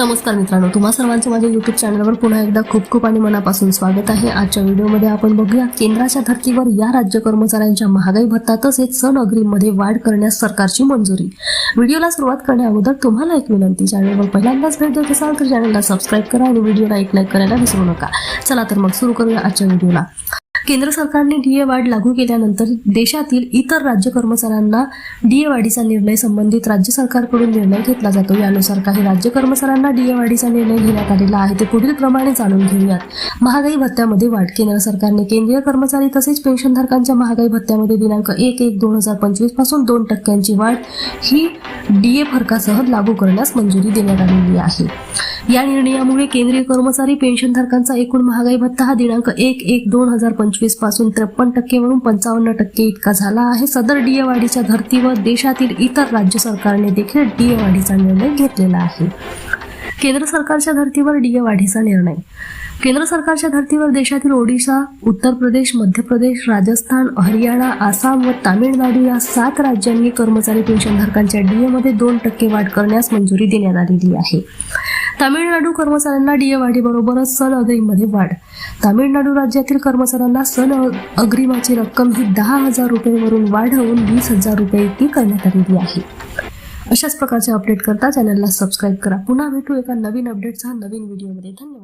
नमस्कार मित्रांनो तुम्हा सर्वांचं माझ्या युट्यूब चॅनलवर पुन्हा एकदा खूप खूप आणि मनापासून स्वागत आहे. आजच्या व्हिडिओमध्ये आपण बघूया केंद्राच्या धर्तीवर या राज्य कर्मचाऱ्यांच्या महागाई भत्ता तसेच सण अग्रीमध्ये वाढ करण्यास सरकारची मंजुरी. व्हिडिओला सुरुवात करण्याअगोदर तुम्हाला एक विनंती चॅनलवर पहिल्यांदाच भेट देत असाल तर चॅनलला सबस्क्राईब करा आणि व्हिडिओला एक लाईक करायला विसरू नका. चला तर मग सुरू करूया आजच्या व्हिडिओला. केंद्र सरकारने डीए वाढ लागू केल्यानंतर देशातील इतर राज्य कर्मचाऱ्यांना डीए वाढीचा निर्णय संबंधित राज्य सरकारकडून निर्णय घेतला जातो. यानुसार काही राज्य कर्मचाऱ्यांना डीए वाढीचा निर्णय घेण्यात आलेला आहे. ते पुढील प्रमाणे जाणून घेऊयात. महागाई भत्त्यामध्ये वाढ. केंद्र सरकारने केंद्रीय कर्मचारी तसेच पेन्शनधारकांच्या महागाई भत्त्यामध्ये दिनांक एक एक दोन हजार पंचवीसपासून दोन टक्क्यांची वाढ ही डीए फरकासह लागू करण्यास मंजुरी देण्यात आलेली आहे. या निर्णयामुळे केंद्रीय कर्मचारी पेन्शनधारकांचा एकूण महागाई भत्ता हा दिनांक एक एक दोन हजार पंचवीसपासून त्रेपन्न टक्केवरून पंचावन्न टक्के इतका झाला आहे. सदर डीए वाढीच्या धर्तीवर देशातील इतर राज्य सरकारने देखील डीए वाढीचा निर्णय घेतलेला आहे. केंद्र सरकारच्या धर्तीवर डीए वाढीचा निर्णय. केंद्र सरकारच्या धर्तीवर देशातील ओडिशा उत्तर प्रदेश मध्य प्रदेश राजस्थान हरियाणा आसाम व तामिळनाडू या सात राज्यांनी कर्मचारी पेन्शनधारकांच्या डीएमध्ये दोन टक्के वाढ करण्यास मंजुरी देण्यात आलेली आहे. तामिळनाडू कर्मचाऱ्यांना डीए वाढीबरोबरच सन अग्रिममध्ये वाढ. तामिळनाडू राज्यातील कर्मचाऱ्यांना सण अग्रिमाची रक्कम ही दहा हजार रुपयेवरून वाढवून वीस हजार रुपये इतकी करण्यात आलेली आहे. अशाच प्रकारचे अपडेट करता चॅनलला सबस्क्राईब करा. पुन्हा भेटू एका नवीन अपडेटसह नवीन व्हिडिओमध्ये. धन्यवाद.